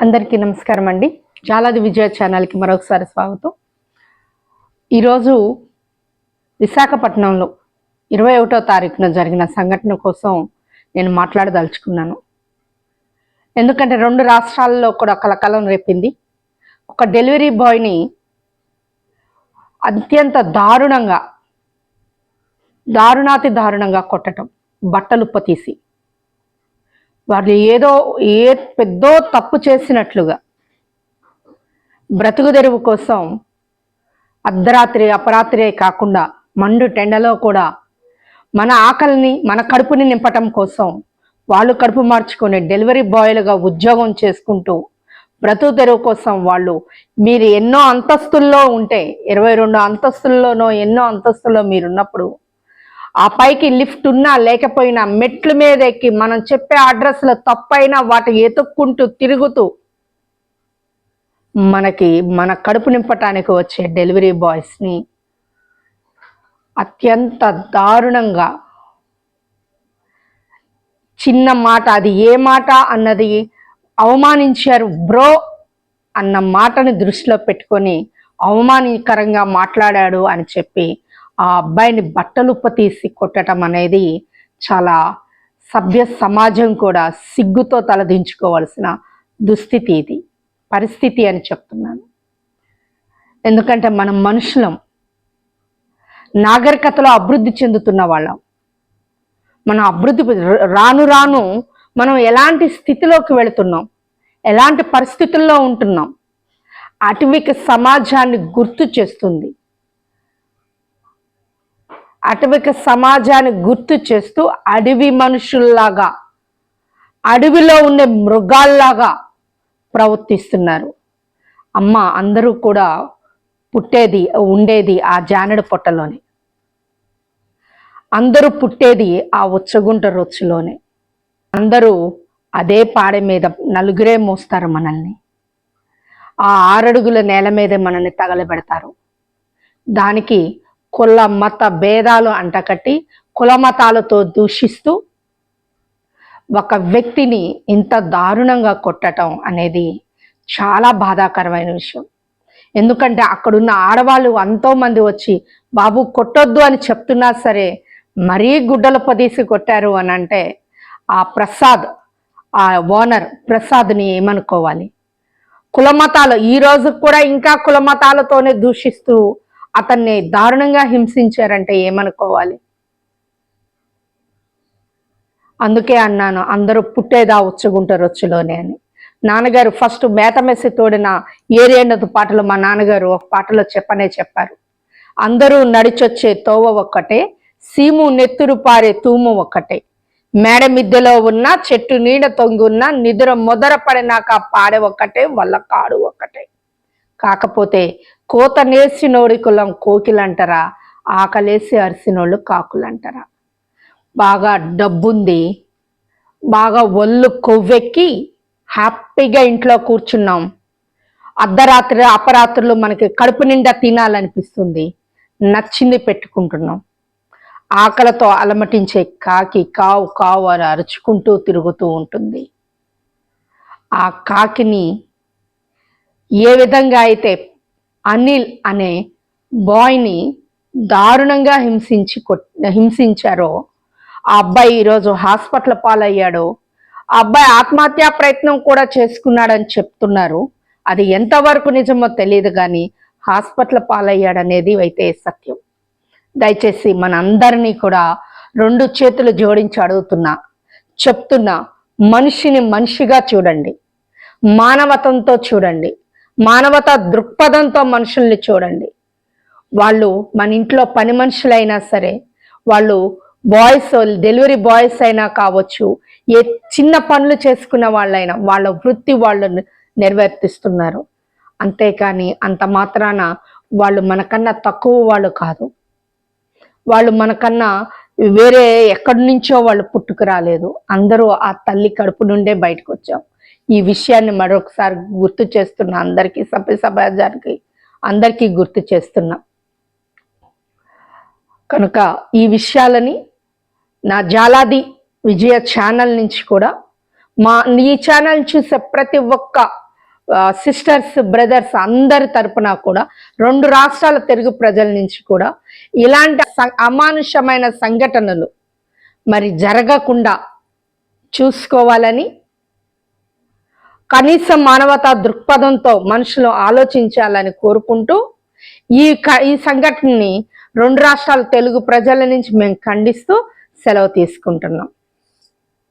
అందరికీ నమస్కారం అండి జాలాది విజయ ఛానల్కి మరొకసారి స్వాగతం. ఈరోజు విశాఖపట్నంలో ఇరవై ఒకటో తారీఖున జరిగిన సంఘటన కోసం నేను మాట్లాడదలుచుకున్నాను. ఎందుకంటే రెండు రాష్ట్రాల్లో కూడా కలకలం రేపింది. ఒక డెలివరీ బాయ్ని అత్యంత దారుణంగా దారుణాతి దారుణంగా కొట్టడం బట్టలు తీసి వాళ్ళు ఏదో ఏ పెద్దో తప్పు చేసినట్లుగా బ్రతుకు తెరువు కోసం అర్ధరాత్రి అపరాత్రి కాకుండా మండు టెండలో కూడా మన ఆకలిని మన కడుపుని నింపటం కోసం వాళ్ళు కడుపు మార్చుకునే డెలివరీ బాయ్లుగా ఉద్యోగం చేసుకుంటూ బ్రతుకు తెరువు కోసం వాళ్ళు మీరు ఎన్నో అంతస్తుల్లో ఉంటే ఇరవై రెండు అంతస్తుల్లోనో ఎన్నో అంతస్తుల్లో మీరున్నప్పుడు ఆ పైకి లిఫ్ట్ ఉన్నా లేకపోయినా మెట్ల మీద ఎక్కి మనం చెప్పే అడ్రస్లో తప్పైనా వాటి ఎతుక్కుంటూ తిరుగుతూ మనకి మన కడుపు నింపటానికి వచ్చే డెలివరీ బాయ్స్ని అత్యంత దారుణంగా చిన్న మాట అది ఏ మాట అన్నది అవమానించారు బ్రో అన్న మాటని దృష్టిలో పెట్టుకొని అవమానకరంగా మాట్లాడాడు అని చెప్పి ఆ అబ్బాయిని బట్టలుప్ప తీసి కొట్టడం అనేది చాలా సభ్య సమాజం కూడా సిగ్గుతో తలదించుకోవాల్సిన దుస్థితి ఇది పరిస్థితి అని చెప్తున్నాను. ఎందుకంటే మనం మనుషులం నాగరికతలో అభివృద్ధి చెందుతున్న వాళ్ళం. మనం అభివృద్ధి రాను రాను మనం ఎలాంటి స్థితిలోకి వెళుతున్నాం ఎలాంటి పరిస్థితుల్లో ఉంటున్నాం అటవిక సమాజాన్ని గుర్తు చేస్తుంది. అటవిక సమాజాన్ని గుర్తు చేస్తూ అడవి మనుషుల్లాగా అడవిలో ఉండే మృగాల్లాగా ప్రవర్తిస్తున్నారు. అమ్మ అందరూ కూడా పుట్టేది ఉండేది ఆ జానడు పొట్టలోనే. అందరూ పుట్టేది ఆ ఉచ్చగుంట రొచ్చులోనే. అందరూ అదే పాడె మీద నలుగురే మోస్తారు మనల్ని. ఆ ఆరడుగుల నేల మీదే మనల్ని తగలబెడతారు. దానికి కుల మత భేదాలు అంటకట్టి కులమతాలతో దూషిస్తూ ఒక వ్యక్తిని ఇంత దారుణంగా కొట్టడం అనేది చాలా బాధాకరమైన విషయం. ఎందుకంటే అక్కడున్న ఆడవాళ్ళు ఎంతోమంది వచ్చి బాబు కొట్టొద్దు అని చెప్తున్నా సరే మరీ గుడ్డలు పదీసి కొట్టారు అని అంటే ఆ ప్రసాద్ ఆ ఓనర్ ప్రసాద్ని ఏమనుకోవాలి? కులమతాలు ఈ రోజు కూడా ఇంకా కులమతాలతోనే దూషిస్తూ అతన్ని దారుణంగా హింసించారంటే ఏమనుకోవాలి? అందుకే అన్నాను అందరూ పుట్టేదా ఉచ్చగుంటారు రొచ్చులోనే అని. నాన్నగారు ఫస్ట్ మేతమెసి తోడిన ఏరియండదు పాటలు మా నాన్నగారు ఒక పాటలో చెప్పనే చెప్పారు. అందరూ నడిచొచ్చే తోవ ఒక్కటే సీము నెత్తురు పారే తూము ఒక్కటే. మేడ మిద్దెలో ఉన్న చెట్టు నీడ తొంగున్న నిద్ర మొదర పడినాక పాడే ఒక్కటే వల్ల కాడు ఒక్కటే. కాకపోతే కోత నేసినోడి కులం కోకిలంటారా ఆకలేసి అరిసినోళ్ళు కాకులంటారా. బాగా డబ్బుంది బాగా ఒళ్ళు కొవ్వెక్కి హ్యాపీగా ఇంట్లో కూర్చున్నాం. అర్ధరాత్రి అపరాత్రులు మనకి కడుపు నిండా తినాలనిపిస్తుంది నచ్చింది పెట్టుకుంటున్నాం. ఆకలితో అలమటించే కాకి కావు కావు అని అరుచుకుంటూ తిరుగుతూ ఉంటుంది. ఆ కాకిని ఏ విధంగా అయితే అనిల్ అనే బాయ్ని దారుణంగా హింసించి కొట్ హింసించారో ఆ అబ్బాయి ఈరోజు హాస్పిటల్ పాలయ్యాడో. ఆ అబ్బాయి ఆత్మహత్యా ప్రయత్నం కూడా చేసుకున్నాడని చెప్తున్నారు. అది ఎంతవరకు నిజమో తెలియదు కానీ హాస్పిటల్ పాలయ్యాడనేది అయితే సత్యం. దయచేసి మన అందరినీ కూడా రెండు చేతులు జోడించి అడుగుతున్నా. చెప్తున్నా మనిషిని మనిషిగా చూడండి. మానవతంతో చూడండి. మానవత దృక్పథంతో మనుషుల్ని చూడండి. వాళ్ళు మన ఇంట్లో పని మనుషులైనా సరే వాళ్ళు బాయ్స్ డెలివరీ బాయ్స్ అయినా కావచ్చు ఏ చిన్న పనులు చేసుకున్న వాళ్ళైనా వాళ్ళ వృత్తి వాళ్ళు నిర్వర్తిస్తున్నారు అంతేకాని అంత మాత్రాన వాళ్ళు మనకన్నా తక్కువ వాళ్ళు కాదు. వాళ్ళు మనకన్నా వేరే ఎక్కడి నుంచో వాళ్ళు పుట్టుకు రాలేదు అందరూ ఆ తల్లి కడుపు నుండే బయటకు వచ్చాం ఈ విషయాన్ని మరొకసారి గుర్తు చేస్తున్నా అందరికీ సభ్య సమాజానికి అందరికీ గుర్తు చేస్తున్నా. కనుక ఈ విషయాలని నా జాలాది విజయ ఛానల్ నుంచి కూడా మా ఈ ఛానల్ చూసే ప్రతి ఒక్క సిస్టర్స్ బ్రదర్స్ అందరి తరపున కూడా రెండు రాష్ట్రాల తెలుగు ప్రజల నుంచి కూడా ఇలాంటి అమానుషమైన సంఘటనలు మరి జరగకుండా చూసుకోవాలని కనీస మానవతా దృక్పథంతో మనుషులు ఆలోచించాలని కోరుకుంటూ ఈ క- ఈ సంఘటనని రెండు రాష్ట్రాల తెలుగు ప్రజల నుంచి మేము ఖండిస్తూ సెలవు తీసుకుంటున్నాం.